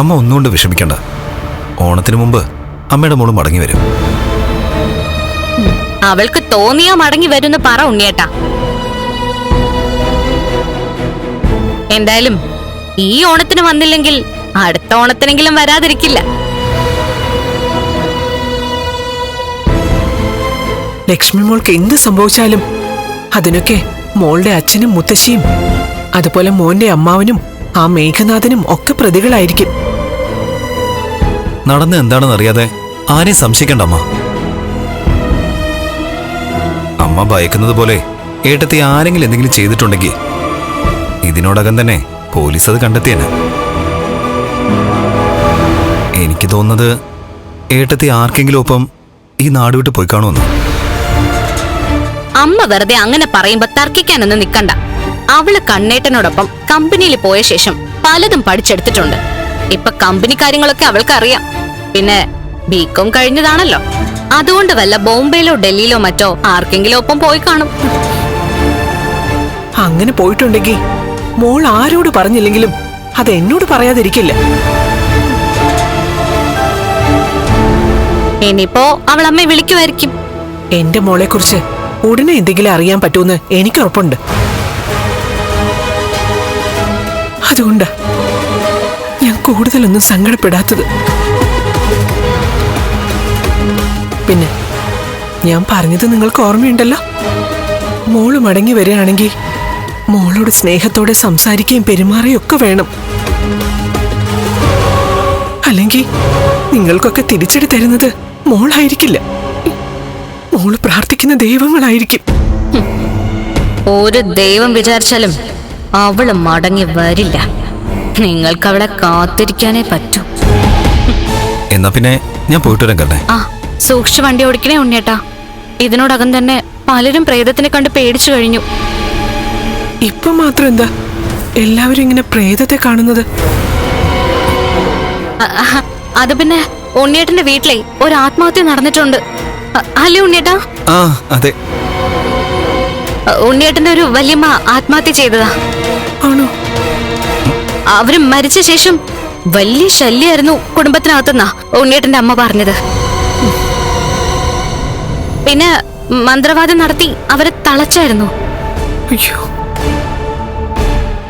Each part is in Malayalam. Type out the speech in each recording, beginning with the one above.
അമ്മ ഒന്നുകൊണ്ട് വിഷമിക്കണ്ട. ഓണത്തിന് മുമ്പ് അമ്മയുടെ മോൾ മടങ്ങി വരും. അവൾക്ക് തോന്നിയാ മടങ്ങി വരുന്ന പറ ഉണ്ണിയേട്ടാ. എന്തായാലും ഈ ഓണത്തിന് വന്നില്ലെങ്കിൽ അടുത്ത ഓണത്തിനെങ്കിലും വരാതിരിക്കില്ല. ലക്ഷ്മി മോൾക്ക് എന്ത് സംഭവിച്ചാലും അതിനൊക്കെ മോളുടെ അച്ഛനും മുത്തശ്ശിയും അതുപോലെ മോന്റെ അമ്മാവനും ആ മേഘനാഥനും ഒക്കെ പ്രതികളായിരിക്കും. നടന്ന് എന്താണെന്ന് അറിയാതെ ആരെ സംശയിക്കണ്ട അമ്മ. അമ്മ ഭയക്കുന്നത് പോലെ ഏട്ടത്തി ആരെങ്കിലും എന്തെങ്കിലും ചെയ്തിട്ടുണ്ടെങ്കിൽ ഇതിനോടകം തന്നെ പോലീസ് അത് കണ്ടെത്തിയേനെ. എനിക്ക് തോന്നുന്നത് ഏട്ടത്തി ആർക്കെങ്കിലും ഒപ്പം ഈ നാട് വിട്ട് പോയി കാണുമെന്ന്. അമ്മ വെറുതെ അങ്ങനെ പറയുമ്പോ തർക്കിക്കാനൊന്നും നിക്കണ്ട. അവൾ കണ്ണേട്ടനോടൊപ്പം കമ്പനിയിൽ പോയ ശേഷം പലതും പഠിച്ചെടുത്തിട്ടുണ്ട്. ഇപ്പൊ കമ്പനി കാര്യങ്ങളൊക്കെ അവൾക്ക് അറിയാം പിന്നെ ബികോം കഴിഞ്ഞതാണല്ലോ. അതുകൊണ്ട് വല്ല ബോംബെയിലോ ഡൽഹിയിലോ മറ്റോ ആർക്കെങ്കിലും ഒപ്പം പോയി കാണും. അങ്ങനെ പോയിട്ടുണ്ടെങ്കിൽ മോൾ ആരോട് പറഞ്ഞില്ലെങ്കിലും അത് എന്നോട് പറയാതിരിക്കില്ല. ഇനിയിപ്പോ അവൾ അമ്മയെ വിളിക്കുമായിരിക്കും. എന്റെ മോളെ കുറിച്ച് ഉടനെ എന്തെങ്കിലും അറിയാൻ പറ്റുമെന്ന് എനിക്ക് ഉറപ്പുണ്ട് അതുകൊണ്ടാ ഞാൻ കൂടുതലൊന്നും സങ്കടപ്പെടാത്തത്. പിന്നെ ഞാൻ പറഞ്ഞത് നിങ്ങൾക്ക് ഓർമ്മയുണ്ടല്ലോ? മോൾ മടങ്ങി വരികയാണെങ്കിൽ മോളോട് സ്നേഹത്തോടെ സംസാരിക്കുകയും പെരുമാറുകയും ഒക്കെ വേണം. അല്ലെങ്കിൽ നിങ്ങൾക്കൊക്കെ തിരിച്ചടി തരുന്നത് മോളായിരിക്കില്ല. മോൾ പ്രാർത്ഥിക്കുന്ന ദൈവങ്ങളായിരിക്കും. ഒരു ദൈവം വിചാരിച്ചാലും അവൾ മടങ്ങി വരില്ല. നിങ്ങൾക്ക് അവളെ കാത്തിരിക്കാനേ പറ്റൂ. എന്നാ പിന്നെ ഞാൻ പോയിട്ട് വരാൻ കണ്ടേ. ആ സൂക്ഷിച്ച് വണ്ടി ഓടിക്കണേ ഉണ്ണിയേട്ടാ. ഇതിനോടകം തന്നെ പലരും പ്രേതത്തിനെ കണ്ട് പേടിച്ചു കഴിഞ്ഞു. ഇപ്പൊ മാത്രം എന്താ? എല്ലാവരും ഇങ്ങനെ പ്രേതത്തെ കാണുന്നത്. അത് പിന്നെ ഉണ്ണിയേട്ടന്റെ വീട്ടിലെ ഒരു ആത്മഹത്യ നടന്നിട്ടുണ്ട് അല്ലേ ഉണ്ണിയേട്ടാ? ആ അതെ. ഉണ്ണിയേട്ടന്റെ ഒരു വല്യമ്മ ആത്മഹത്യ ചെയ്തതാ. ആണോ? അവർ മരിച്ച ശേഷം വലിയ ശല്യായിരുന്നു കുടുംബത്തിനകത്തുനിന്നാ ഉണ്ണിയേട്ടന്റെ അമ്മ പറഞ്ഞത്. പിന്നെ മന്ത്രവാദം നടത്തി അവരെ തളച്ചായിരുന്നു. അയ്യോ.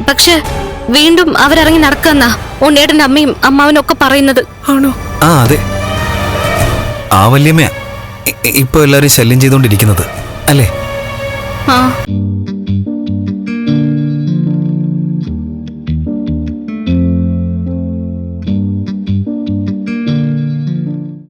പക്ഷെ വീണ്ടും അവരിറങ്ങി നടക്കുന്ന ഉണ്ണിയേട്ടന്റെ അമ്മയും അമ്മാവനും ഒക്കെ പറയുന്നത്. ആണോ? ആ അതെ. ആ ഇ- ഇപ്പൊ എല്ലാരും ശല്യം ചെയ്തോണ്ടിരിക്കുന്നത്. അല്ലേ? 啊